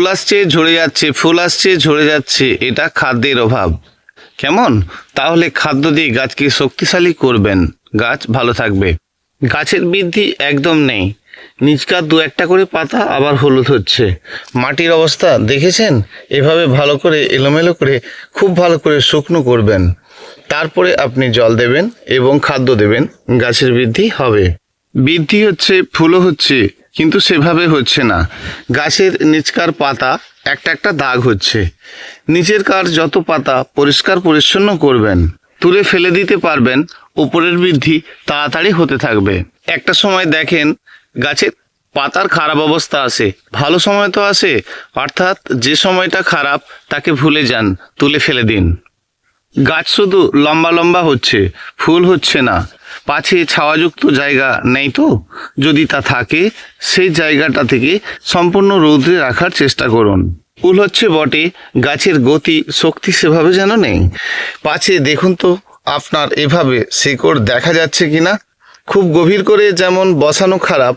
ফুল আসছে, ঝরে যাচ্ছে, ফুল আসছে, ঝরে যাচ্ছে, এটা খাদ্যের অভাব। কেমন? তাহলে খাদ্য দিয়ে গাছকে শক্তিশালী করবেন। গাছ ভালো থাকবে। গাছের বৃদ্ধি একদম নেই। নিচকার দু একটা করে পাতা আবার হলুদ হচ্ছে। মাটির অবস্থা দেখেছেন? এভাবে ভালো করে, এলোমেলো করে, খুব ভালো করে শুকনো করবেন। তারপরে আপনি জল দেবেন এবং খাদ্য দেবেন। গাছের বৃদ্ধি হবে। বৃদ্ধি হচ্ছে, ফুলও হচ্ছে। কিন্তু সেভাবে হচ্ছে না। গাছের নিচকার পাতা একটা একটা দাগ হচ্ছে। নিচের কার যত পাতা পরিষ্কার পরিচ্ছন্ন করবেন, তুলে ফেলে দিতে পারবেন, উপরের বৃদ্ধি তাড়াতাড়ি হতে থাকবে। একটা সময় দেখেন গাছের পাতার খারাপ অবস্থা আসে ভালো সময় তো আসে অর্থাৎ যে সময়টা খারাপ তাকে ভুলে যান, তুলে ফেলে দিন। গাছ শুধু লম্বা লম্বা হচ্ছে, ফুল হচ্ছে না। পাছে ছাওয়াযুক্ত জায়গা নেই তো? যদি তা থাকে, সেই জায়গাটা থেকে সম্পূর্ণ রৌদ্রে রাখার চেষ্টা করুন। ফুল হচ্ছে বটে, গাছের গতি, শক্তি সেভাবে যেন নেই। পাছে দেখুন তো, আপনার এভাবে শিকড় দেখা যাচ্ছে কিনা? খুব গভীর করে যেমন বসানো খারাপ,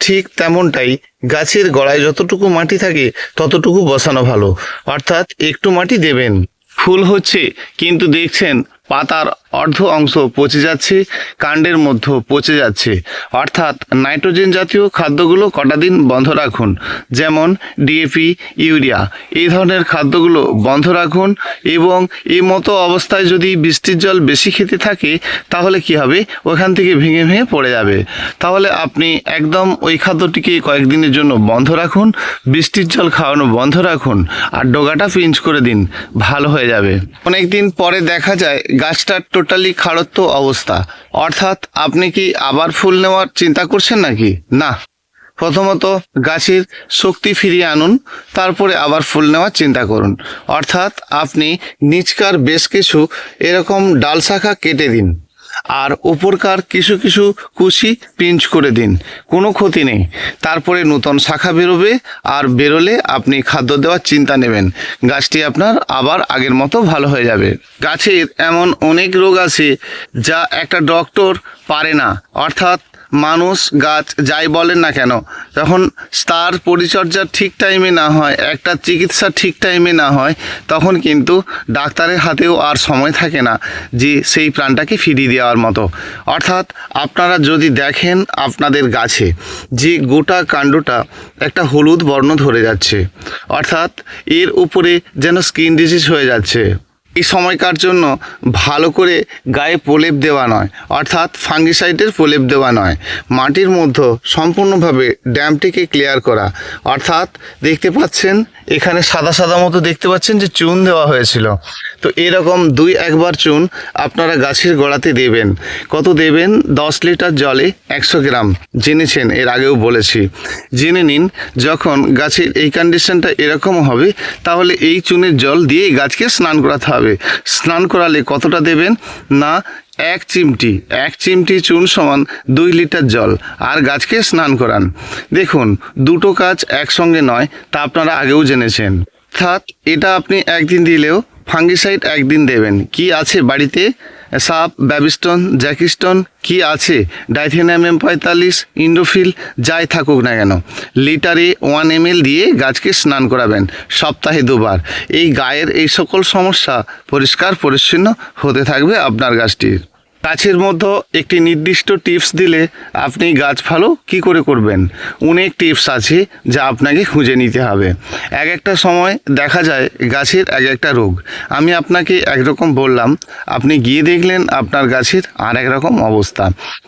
ঠিক তেমনটাই গাছের গড়ায় যতটুকু মাটি থাকে, ততটুকু বসানো ভালো। অর্থাৎ একটু মাটি দেবেন। ফুল হচ্ছে কিন্তু দেখছেন পাতার অর্ধ অংশ পচে যাচ্ছে, কাণ্ডের মধ্য পচে যাচ্ছে। অর্থাৎ নাইট্রোজেন জাতীয় খাদ্যগুলো কটা দিন বন্ধ রাখুন? যেমন ডিএপি ইউরিয়া। এই ধরনের খাদ্যগুলো বন্ধ রাখুন এবং এই মতো অবস্থায় যদি বৃষ্টির জল বেশি খেতে থাকে, তাহলে কি হবে? ওখান থেকে ভেঙে ভেঙে পড়ে যাবে। তাহলে আপনি একদম ওই খাদ্যটিকে কয়েকদিনের জন্য বন্ধ রাখুন, বৃষ্টির জল খাওয়ানো বন্ধ রাখুন, আর ডোগাটা পিঞ্চ করে দিন, ভালো হয়ে যাবে। অনেক দিন পরে দেখা যায় গাছটার টোটালি খারত্ব অবস্থা। অর্থাৎ আপনি কি আবার ফুল নেওয়ার চিন্তা করছেন নাকি? না। প্রথমত গাছের শক্তি ফিরিয়ে আনুন, তারপরে আবার ফুল নেওয়ার চিন্তা করুন। অর্থাৎ আপনি নিচকার বেশ কিছু এরকম ডাল শাখা কেটে দিন। আর উপরকার কিছু কিছু কুচি পিঞ্চ করে দিন, কোনো ক্ষতি নেই। তারপরে নতুন শাখা বেরোবে, আর বেরোলে আপনি খাদ্য দেওয়ার চিন্তা নেবেন। গাছটি আপনার আবার আগের মতো ভালো হয়ে যাবে। গাছের এমন অনেক রোগ আছে যা একটা ডক্টর পারে না। অর্থাৎ মানুষ, গাছ, যাই বলেন না কেন, যখন তার পরিচর্যা ঠিক টাইমে না হয়, একটা চিকিৎসা ঠিক টাইমে না হয়, তখন কিন্তু ডাক্তারের হাতেও আর সময় থাকে না যে সেই প্রাণটাকে ফিরিয়ে দেওয়ার মতো। অর্থাৎ আপনারা যদি দেখেন আপনাদের গাছে, যে গোটা কাণ্ডটা একটা হলুদ বর্ণ ধরে যাচ্ছে, অর্থাৎ এর উপরে যেন স্কিন ডিজিজ হয়ে যাচ্ছে। এই সময়কার জন্য ভালো করে গায়ে প্রলেপ দেওয়া নয়, অর্থাৎ ফাঙ্গিসাইডের প্রলেপ দেওয়া নয়। মাটির মধ্যে সম্পূর্ণভাবে ড্যামটিকে ক্লিয়ার করা, অর্থাৎ দেখতে পাচ্ছেন এখানে সাদা সাদা মতো দেখতে পাচ্ছেন যে চুন দেওয়া হয়েছিল। তো এরকম দুই একবার চুন আপনারা গাছের গোড়াতে দেবেন। কত দেবেন? দশ লিটার জলে একশো গ্রাম। জেনেছেন, এর আগেও বলেছি। জেনে নিন, যখন গাছের এই কন্ডিশনটা এরকম হবে, তাহলে এই চুনের জল দিয়ে গাছকে স্নান করাতে হবে। স্নান করালে কতটা দেবেন? না এক চিমটি এক চিমটি চুন সমান দুই লিটার জল। আর গাছকে স্নান করান। দেখুন, দুটো কাজ একসঙ্গে নয়, তা আপনারা আগেও জেনেছেন। অর্থাৎ এটা আপনি একদিন দিলেও ফাঙ্গিসাইড একদিন দেবেন। কি আছে বাড়িতে? সাপ ব্যাবিস্টন, জ্যাকিস্টন, কি আছে? ডাইথেনাম এম পঁয়তাল্লিশ, ইন্ডোফিল, যাই থাকুক না কেন। লিটারে ওয়ান এম দিয়ে গাছকে স্নান করাবেন, সপ্তাহে দুবার। এই গায়ের এই সকল সমস্যা পরিষ্কার পরিচ্ছন্ন হতে থাকবে আপনার গাছটির। গাছের মধ্যে একটি নির্দিষ্ট টিপস দিলে আপনি গাছ ভালো কি করে করবেন? অনেক টিপস আছে যা আপনাকে খুঁজে নিতে হবে। এক একটা সময় দেখা যায় গাছের এক একটা রোগ। আমি আপনাকে একরকম বললাম, আপনি গিয়ে দেখলেন আপনার গাছের আর এক রকম অবস্থা।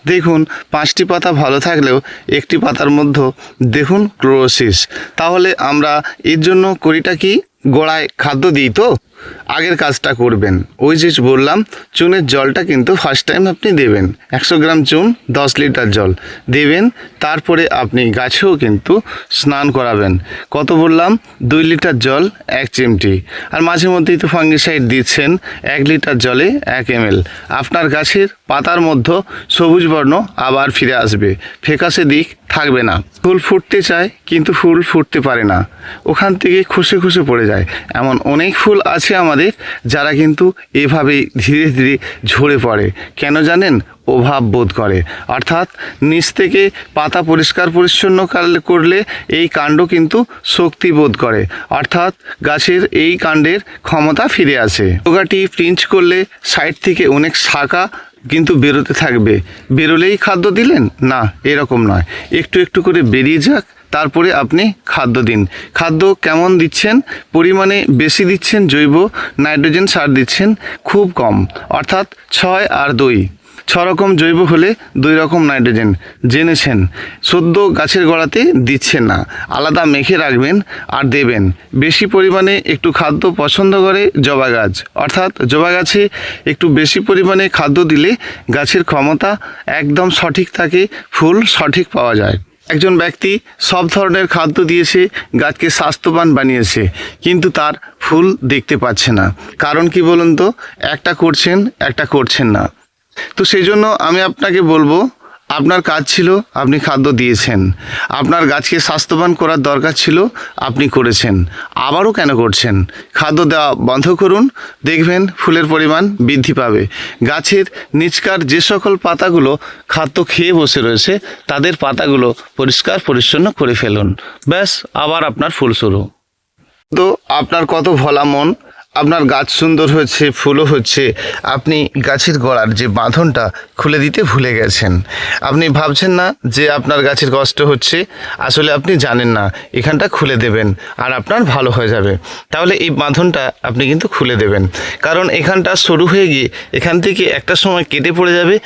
দেখুন, পাঁচটি পাতা ভালো থাকলেও একটি পাতার মধ্যে দেখুন ক্লোরোসিস। তাহলে আমরা এর জন্য করিটা কি? গোড়ায় খাদ্য দিই তো? আগের কাজটা করবেন। ওই যে বললাম, চুনের জলটা কিন্তু ফার্স্ট টাইম আপনি দেবেন। একশো গ্রাম চুন, দশ লিটার জল দেবেন। তারপরে আপনি গাছেও কিন্তু স্নান করাবেন। কত বললাম? দুই লিটার জল, এক চিমটি। আর মাঝে মধ্যেই তো ফাঙ্গিসাইড দিচ্ছেন, এক লিটার জলে এক এম আপনার গাছের পাতার মধ্যে সবুজ বর্ণ আবার ফিরে আসবে। ফেকাসে দিক থাকবে না। ফুল ফুটতে চায়, কিন্তু ফুল ফুটতে পারে না। ওখান থেকে খুশে খুশে পড়ে যায়। এমন অনেক ফুল আছে আমাদের যারা কিন্তু এভাবে ধীরে ধীরে ঝরে পড়ে। কেন জানেন? অভাব বোধ করে। অর্থাৎ নিচ থেকে পাতা পরিষ্কার পরিচ্ছন্ন করলে এই কাণ্ড কিন্তু শক্তি বোধ করে। অর্থাৎ গাছের এই কাণ্ডের ক্ষমতা ফিরে আসে। পোকাটি প্রিঞ্চ করলে সাইড থেকে অনেক শাখা কিন্তু বেরোতে থাকবে। বেরোলেই খাদ্য দিলেন? না, এরকম নয়। একটু একটু করে বেরিয়ে যাক, তারপরে আপনি খাদ্য দিন। খাদ্য কেমন দিচ্ছেন? পরিমাণে বেশি দিচ্ছেন জৈব? নাইট্রোজেন সার দিচ্ছেন? খুব কম। অর্থাৎ ছয় আর দুই। ছ রকম জৈব হলে দুই রকম নাইট্রোজেন জেনেছেন। সদ্য গাছের গোড়াতে দিচ্ছেন না। আলাদা মেখে রাখবেন আর দেবেন। বেশি পরিমাণে একটু খাদ্য পছন্দ করে জবা গাছ। অর্থাৎ জবা গাছে একটু বেশি পরিমাণে খাদ্য দিলে গাছের ক্ষমতা একদম সঠিক থাকে, ফুল সঠিক পাওয়া যায়। একজন ব্যক্তি সব ধরনের খাদ্য দিয়েছে, গাছকে স্বাস্থ্যবান বানিয়েছে, কিন্তু তার ফুল দেখতে পাচ্ছে না। কারণ কি বলুন তো? একটা করছেন একটা করছেন না। তো সেই জন্য আমি আপনাকে বলব, আপনার কাজ ছিল আপনি খাদ্য দিয়েছেন। আপনার গাছকে স্বাস্থ্যবান করার দরকার ছিল, আপনি করেছেন। আবারও কেন করছেন? খাদ্য দেওয়া বন্ধ করুন, দেখবেন ফুলের পরিমাণ বৃদ্ধি পাবে। গাছের নিচকার যে সকল পাতাগুলো খাদ্য খেয়ে বসে রয়েছে, তাদের পাতাগুলো পরিষ্কার পরিচ্ছন্ন করে ফেলুন। ব্যাস, আবার আপনার ফুল শুরু। তো আপনার কত ভোলা মন আপনার গাছ সুন্দর হচ্ছে ফুলও হচ্ছে, আপনি গাছের গোড়ার যে বাঁধনটা খুলে দিতে ভুলে গেছেন। আপনি ভাবছেন না যে আপনার গাছের কষ্ট হচ্ছে, আসলে আপনি জানেন না, এখানটা খুলে দেবেন আর আপনার ভালো হয়ে যাবে। তাহলে এই বাঁধনটা আপনি কিন্তু খুলে দেবেন। কারণ এখানটা সরু হয়ে গিয়ে এখান থেকে একটা সময় কেটে পড়ে যাবে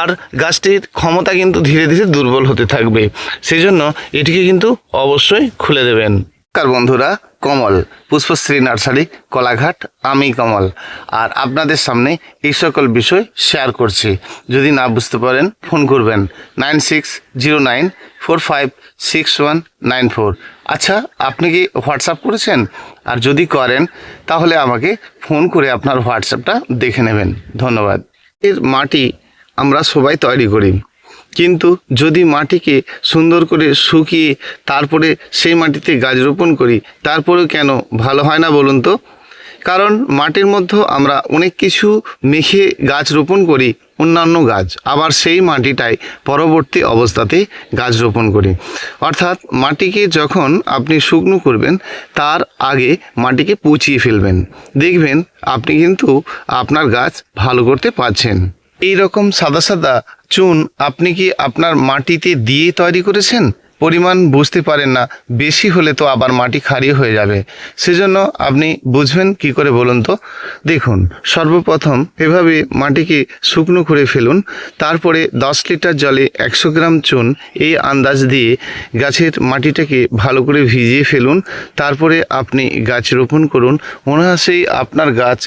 আর গাছটির ক্ষমতা কিন্তু ধীরে ধীরে দুর্বল হতে থাকবে। সেই জন্য এটিকে কিন্তু অবশ্যই খুলে দেবেন। নমস্কার বন্ধুরা, কমল, পুষ্পশ্রী নার্সারি, কলাঘাট, আমি কমল। আর আপনাদের সামনে এই সকল বিষয় শেয়ার করছি। যদি না বুঝতে পারেন ফোন করবেন nine six zero nine four five six one nine four. আচ্ছা আপনি কি হোয়াটসঅ্যাপ করেছেন? আর যদি করেন, তাহলে আমাকে ফোন করে আপনার হোয়াটসঅ্যাপটা দেখে নেবেন। ধন্যবাদ। এর মাটি আমরা সবাই তৈরি করি। কিন্তু যদি মাটিকে সুন্দর করে শুকিয়ে তারপরে সেই মাটিতে গাছ রোপণ করি, তারপরেও কেন ভালো হয় না বলুন তো? কারণ মাটির মধ্যে আমরা অনেক কিছু মেখে গাছ রোপণ করি, অন্যান্য গাছ। আবার সেই মাটিটাই পরবর্তী অবস্থাতে গাছ রোপণ করি। অর্থাৎ মাটিকে যখন আপনি শুকনো করবেন, তার আগে মাটিকে পচিয়ে ফেলবেন। দেখবেন আপনি কিন্তু আপনার গাছ ভালো করতে পারছেন। এই রকম সাদা সাদা চুন আপনি কি আপনার মাটিতে দিয়ে তৈরি করেছেন? পরিমাণ বুঝতে পারেন না, বেশি হলে তো আবার মাটি খারিয়ে হয়ে যাবে। সেজন্য আপনি বুঝবেন কি করে বলুন তো? দেখুন, সর্বপ্রথম এভাবে মাটিকে শুকনো করে ফেলুন, তারপরে দশ লিটার জলে একশো গ্রাম চুন এই আন্দাজ দিয়ে গাছের মাটিটাকে ভালো করে ভিজিয়ে ফেলুন, তারপরে আপনি গাছ রোপণ করুন হয় আপনার গাছ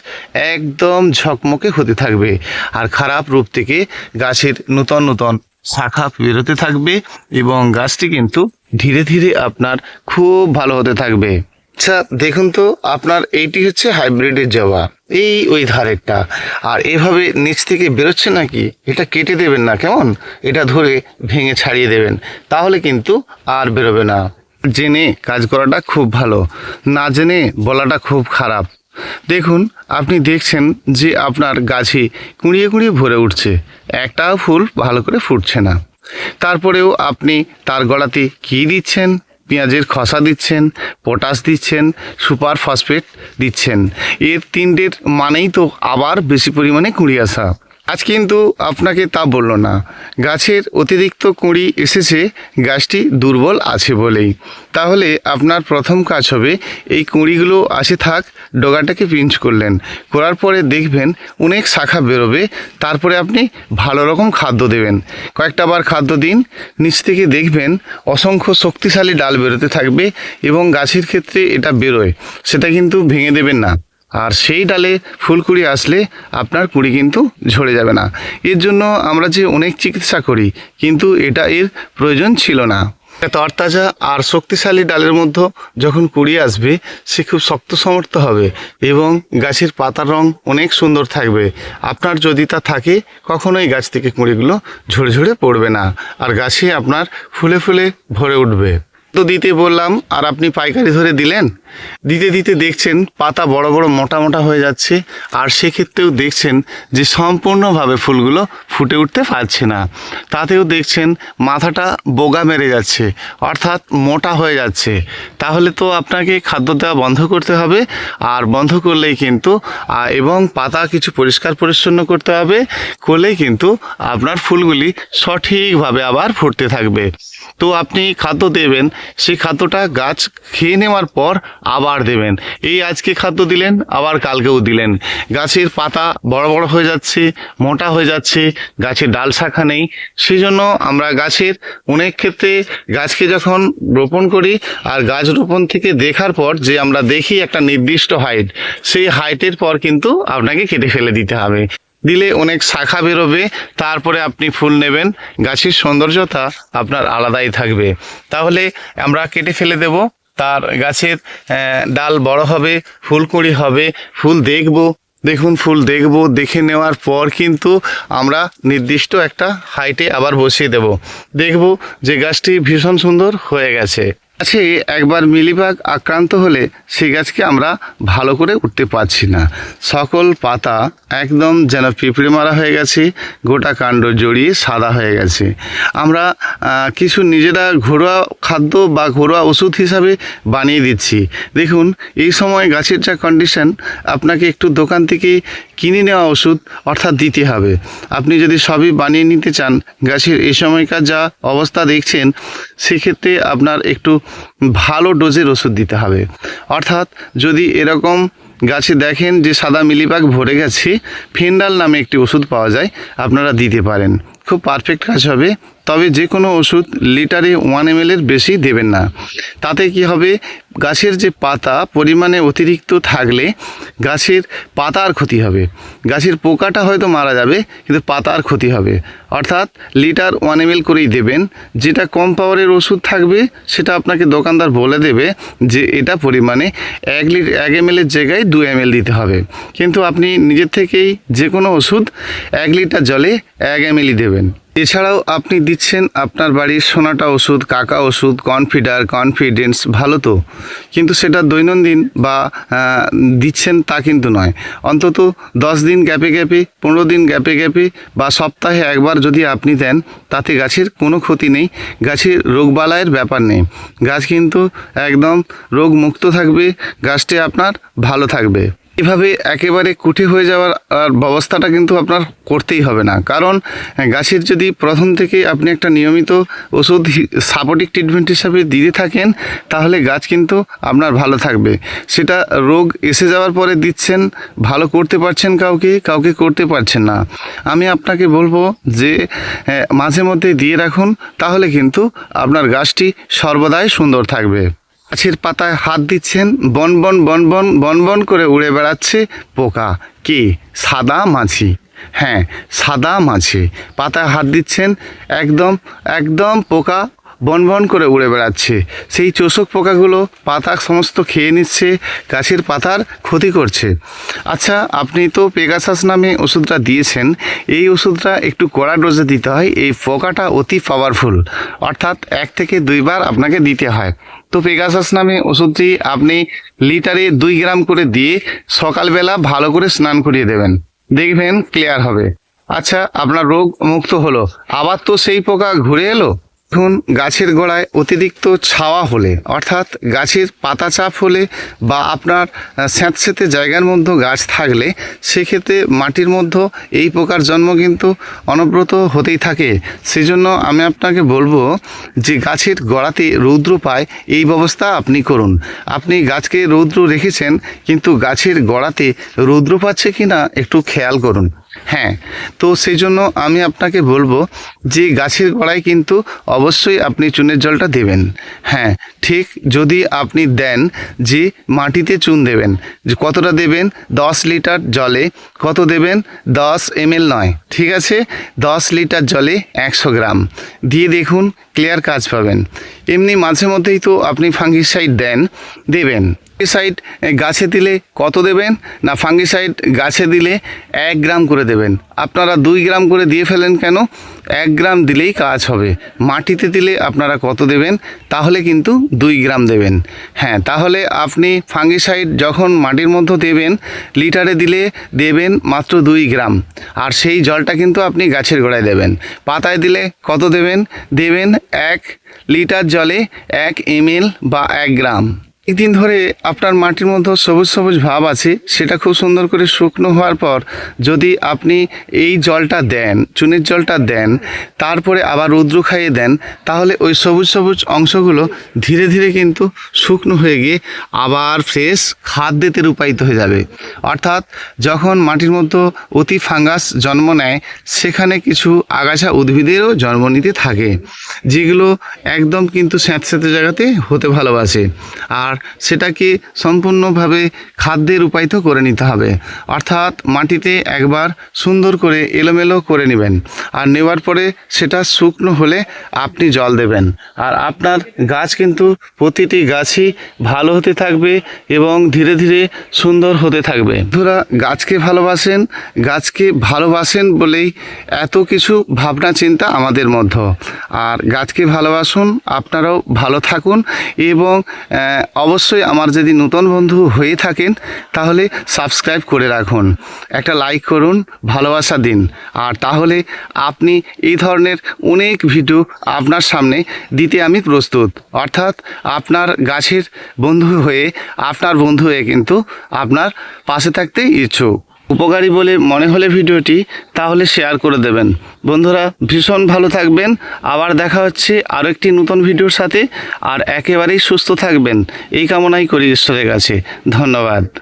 একদম ঝকমকে হতে থাকবে। আর খারাপ রূপ থেকে গাছের নূতন নূতন শাখা বেরোতে থাকবে এবং গাছটি কিন্তু ধীরে ধীরে আপনার খুব ভালো হতে থাকবে। আচ্ছা দেখুন তো, আপনার এইটি হচ্ছে হাইব্রিডের জবা, এই ওই ধারেরটা আর এভাবে নিচ থেকে বেরোচ্ছে নাকি? এটা কেটে দেবেন না, কেমন? এটা ধরে ভেঙে ছাড়িয়ে দেবেন, তাহলে কিন্তু আর বেরোবে না। জেনে কাজ করাটা খুব ভালো, না জেনে বলাটা খুব খারাপ। দেখুন, আপনি দেখছেন যে আপনার গাছে কুঁড়িয়ে কুঁড়িয়ে ভরে উঠছে। একটাও ফুল ভালো করে ফুটছে না। তারপরেও আপনি তার গড়াতে কী দিচ্ছেন? পেঁয়াজের খসা দিচ্ছেন, পটাশ দিচ্ছেন, সুপার ফসফেট দিচ্ছেন। এর তিনটের মানেই তো আবার বেশি পরিমাণে কুঁড়ি আসা। আজ কিন্তু আপনাকে তা বলল না। গাছের অতিরিক্ত কুঁড়ি এসেছে, গাছটি দুর্বল আছে বলেই। তাহলে আপনার প্রথম কাজ হবে, এই কুঁড়িগুলো আসে থাক, ডগাটাকে পিঞ্চ করলেন। করার পরে দেখবেন অনেক শাখা বেরোবে, তারপরে আপনি ভালো রকম খাদ্য দেবেন। কয়েকটা বার খাদ্য দিন, নিচ থেকে দেখবেন অসংখ্য শক্তিশালী ডাল বেরোতে থাকবে এবং গাছের ক্ষেত্রে এটা বেরোয়। সেটা কিন্তু ভেঙে দেবেন না। আর সেই ডালে ফুলকুড়ি আসলে আপনার কুড়ি কিন্তু ঝরে যাবে না। এর জন্য আমরা যে অনেক চিকিৎসা করি, কিন্তু এটা এর প্রয়োজন ছিল না। তরতাজা আর শক্তিশালী ডালের মধ্যে যখন কুড়ি আসবে, সে খুব শক্ত সমর্থ হবে এবং গাছের পাতার রং অনেক সুন্দর থাকবে। আপনার যদি তা থাকে, কখনোই গাছ থেকে কুঁড়িগুলো ঝরে ঝরে পড়বে না। আর গাছে আপনার ফুলে ফুলে ভরে উঠবে। তো দিতে বললাম, আর আপনি পাইকারি ধরে দিলেন। দিতে দিতে দেখছেন পাতা বড় বড় মোটা মোটা হয়ে যাচ্ছে, আর সেক্ষেত্রেও দেখছেন যে সম্পূর্ণভাবে ফুলগুলো ফুটে উঠতে পারছে না। তাতেও দেখছেন মাথাটা বোগা মেরে যাচ্ছে, অর্থাৎ মোটা হয়ে যাচ্ছে। তাহলে তো আপনাকে খাদ্য দেওয়া বন্ধ করতে হবে, আর বন্ধ করলেই কিন্তু এবং পাতা কিছু পরিষ্কার পরিচ্ছন্ন করতে হবে, করলেই কিন্তু আপনার ফুলগুলি সঠিকভাবে আবার ফুটতে থাকবে। তো আপনি খাদ্য দেবেন, সেই খাদ্যটা গাছ খেয়ে নেওয়ার পর আবার দেবেন। এই আজকে খাদ্য দিলেন, আবার কালকেও দিলেন। গাছের পাতা বড় বড় হয়ে যাচ্ছে, মোটা হয়ে যাচ্ছে, গাছের ডাল শাখা নেই। সেই জন্য আমরা গাছের অনেক ক্ষেত্রে গাছকে যখন রোপণ করি আর গাছ রোপণ থেকে দেখার পর যে আমরা দেখি একটা নির্দিষ্ট হাইট সেই হাইটের পর কিন্তু আপনাকে কেটে ফেলে দিতে হবে। দিলে অনেক শাখা বেরোবে, তারপরে আপনি ফুল নেবেন। গাছের সৌন্দর্যতা আপনার আলাদাই থাকবে। তাহলে আমরা কেটে ফেলে দেব। তার গাছের ডাল বড় হবে, ফুলকুড়ি হবে, ফুল দেখব। দেখুন, ফুল দেখব। দেখে নেওয়ার পর কিন্তু আমরা নির্দিষ্ট একটা হাইটে আবার বসিয়ে দেব। দেখব যে গাছটি ভীষণ সুন্দর হয়ে গেছে। গাছে একবার মিলিবাগ আক্রান্ত হলে সেই গাছকে আমরা ভালো করে উঠতে পারছি না। সকল পাতা একদম যেন পিঁপড়ে মারা হয়ে গেছে, গোটা কাণ্ড জড়িয়ে সাদা হয়ে গেছে। আমরা কিছু নিজেরা ঘরোয়া খাদ্য বা ঘরোয়া ওষুধ হিসাবে বানিয়ে দিচ্ছি। দেখুন, এই সময় গাছের যা কন্ডিশন আপনাকে একটু দোকান থেকে কিনে নেওয়া ওষুধ অর্থাৎ দিতে হবে। আপনি যদি সবই বানিয়ে নিতে চান, গাছের এই সময়কার যা অবস্থা দেখছেন সেক্ষেত্রে আপনার একটু ভালো ডোজের ওষুধ দিতে হবে। অর্থাৎ যদি এরকম গাছে দেখেন যে সাদা মিলিপাক ভরে গেছে, ফেন্ডাল নামে একটি ওষুধ পাওয়া যায়, আপনারা দিতে পারেন। খুব পারফেক্ট কাজ হবে। তবে যে কোনো ওষুধ লিটারে ওয়ান এম এর বেশি দেবেন না। তাতে কি হবে? গাছের যে পাতা পরিমাণে অতিরিক্ত থাকলে গাছের পাতার ক্ষতি হবে। গাছের পোকাটা হয়তো মারা যাবে, কিন্তু পাতার ক্ষতি হবে। অর্থাৎ লিটার ওয়ান এম করেই দেবেন। যেটা কম পাওয়ারের ওষুধ থাকবে, সেটা আপনাকে দোকানদার বলে দেবে যে এটা পরিমাণে এক লিটার এক এম এর জায়গায় দু এম দিতে হবে। কিন্তু আপনি নিজের থেকেই যে কোনো ওষুধ এক লিটার জলে এক এম দেবেন। এছাড়াও আপনি দিচ্ছেন আপনার বাড়ির সোনাটা ওষুধ, কাকা ওষুধ কনফিডার কনফিডেন্স ভালো তো। কিন্তু সেটা দৈনন্দিন বা দিচ্ছেন তা কিন্তু নয়। অন্তত দশ দিন গ্যাপে গ্যাপে, পনেরো দিন গ্যাপে গ্যাপে বা সপ্তাহে একবার যদি আপনি দেন, তাতে গাছের কোনো ক্ষতি নেই, গাছের রোগবালাইয়ের ব্যাপার নেই। গাছ কিন্তু একদম রোগ মুক্ত থাকবে, গাছটি আপনার ভালো থাকবে। এভাবে একেবারে কুঠি হয়ে যাওয়ার, আর ব্যবস্থাটা কিন্তু আপনার করতেই হবে না। কারণ গাছের যদি প্রথম থেকে আপনি একটা নিয়মিত ওষুধ সাপোর্টিভ ট্রিটমেন্ট হিসাবে দিতে থাকেন, তাহলে গাছ কিন্তু আপনার ভালো থাকবে। সেটা রোগ এসে যাওয়ার পরে দিচ্ছেন, ভালো করতে পারছেন কাউকে কাউকে করতে পারছেন না। আমি আপনাকে বলব যে মাঝে মধ্যে দিয়ে রাখুন, তাহলে কিন্তু আপনার গাছটি সর্বদাই সুন্দর থাকবে। গাছের পাতায় হাত দিচ্ছেন, বন বন বন বন বন বন করে উড়ে বেড়াচ্ছে পোকা। কে? সাদা মাছি হ্যাঁ সাদা মাছি পাতায় হাত দিচ্ছেন, একদম একদম পোকা বন বন করে উড়ে বেড়াচ্ছে। সেই চোষক পোকাগুলো পাতা সমস্ত খেয়ে নিচ্ছে, গাছের পাতার ক্ষতি করছে। আচ্ছা আপনি তো পেগাসাস নামে ওষুধটা দিয়েছেন। এই ওষুধটা একটু কড়া ডোজে দিতে হয়, এই পোকাটা অতি পাওয়ারফুল অর্থাৎ এক থেকে দুইবার আপনাকে দিতে হয়। তো পেগাসাস নামে ওষুধটি আপনি লিটারে দুই গ্রাম করে দিয়ে সকালবেলা ভালো করে স্নান করিয়ে দেবেন। দেখবেন ক্লিয়ার হবে। আচ্ছা আপনার রোগ মুক্ত হলো। আবার তো সেই পোকা ঘুরে এলো? এখন গাছের গোড়ায় অতিরিক্ত ছাওয়া হলে, অর্থাৎ গাছের পাতা চাপ হলে বা আপনার স্যাঁতস্যাঁতে জায়গার মধ্যে গাছ থাকলে, সেক্ষেত্রে মাটির মধ্যে এই প্রকার জন্ম কিন্তু অনব্রত হতেই থাকে। সেজন্য আমি আপনাকে বলব যে গাছের গোড়াতে রৌদ্র পায়, এই ব্যবস্থা আপনি করুন। আপনি গাছকে রৌদ্র রেখেছেন, কিন্তু গাছের গোড়াতে রৌদ্র পাচ্ছে কি না একটু খেয়াল করুন। হ্যাঁ তো সেই জন্য আমি আপনাকে বলব যে গাছের গোড়ায় কিন্তু অবশ্যই আপনি চুনের জলটা দেবেন। হ্যাঁ ঠিক যদি আপনি দেন যে মাটিতে চুন দেবেন কতটা দেবেন? দশ লিটার জলে কত দেবেন? দশ এমএল নয়, ঠিক আছে? দশ লিটার জলে একশো গ্রাম। দিয়ে দেখুন, ক্লিয়ার কাজ পাবেন। এমনি মাঝে মধ্যেই তো আপনি ফাঙ্গিসাইড দেন, দেবেন। ফাঙ্গিসাইড গাছে দিলে কত দেবেন? না ফাঙ্গিসাইড গাছে দিলে এক গ্রাম করে দেবেন। আপনারা দুই গ্রাম করে দিয়ে ফেলেন কেন? এক গ্রাম দিলেই কাজ হবে। মাটিতে দিলে আপনারা কত দেবেন? তাহলে কিন্তু দুই গ্রাম দেবেন। হ্যাঁ তাহলে আপনি ফাঙ্গিসাইড যখন মাটির মধ্যে দেবেন, লিটারে দিলে দেবেন মাত্র দুই গ্রাম। আর সেই জলটা কিন্তু আপনি গাছের গোড়ায় দেবেন। পাতায় দিলে কত দেবেন? দেবেন এক লিটার জলে এক এমএল বা এক গ্রাম। একদিন ধরে আপনার মাটির মধ্যে সবুজ সবুজ ভাব আছে, সেটা খুব সুন্দর করে শুকনো হওয়ার পর যদি আপনি এই জলটা দেন, চুনের জলটা দেন, তারপরে আবার রৌদ্র খাইয়ে দেন, তাহলে ওই সবুজ সবুজ অংশগুলো ধীরে ধীরে কিন্তু শুকনো হয়ে গিয়ে আবার ফ্রেশ খাদ্যেতে রূপায়িত হয়ে যাবে। অর্থাৎ যখন মাটির মধ্যে অতি ফাঙ্গাস জন্ম নেয়, সেখানে কিছু আগাছা উদ্ভিদেরও জন্ম নিতে থাকে, যেগুলো একদম কিন্তু স্যাঁতস্যাঁতে জায়গাতে হতে ভালোবাসে। আর সেটাকে সম্পূর্ণভাবে খাদ্যে রূপায়িত করে নিতে হবে। অর্থাৎ মাটিতে একবার সুন্দর করে এলোমেলো করে নেবেন। আর নেওয়ার পরে সেটা শুকনো হলে আপনি জল দেবেন। আর আপনার গাছ কিন্তু প্রতিটি গাছই ভালো হতে থাকবে এবং ধীরে ধীরে সুন্দর হতে থাকবে। ধরা গাছকে ভালোবাসেন গাছকে ভালোবাসেন বলেই এত কিছু ভাবনা চিন্তা আমাদের মধ্যে। আর গাছকে ভালোবাসুন, আপনারাও ভালো থাকুন এবং অবশ্যই আমার যদি নতুন বন্ধু হয়ে থাকেন, তাহলে সাবস্ক্রাইব করে রাখুন। একটা লাইক করুন, ভালোবাসা দিন। আর তাহলে আপনি এই ধরনের অনেক ভিডিও আপনার সামনে দিতে আমি প্রস্তুত। অর্থাৎ আপনার গাছের বন্ধু হয়ে, আপনার বন্ধু হয়ে কিন্তু আপনার পাশে থাকতে ইচ্ছুক। উপকারী বলে মনে হলে ভিডিওটি তাহলে শেয়ার করে দেবেন। বন্ধুরা, ভীষণ ভালো থাকবেন। আবার দেখা হচ্ছে আরও একটি নতুন ভিডিওর সাথে। আর একেবারেই সুস্থ থাকবেন। এই কামনাই করি ঈশ্বরের কাছে। ধন্যবাদ।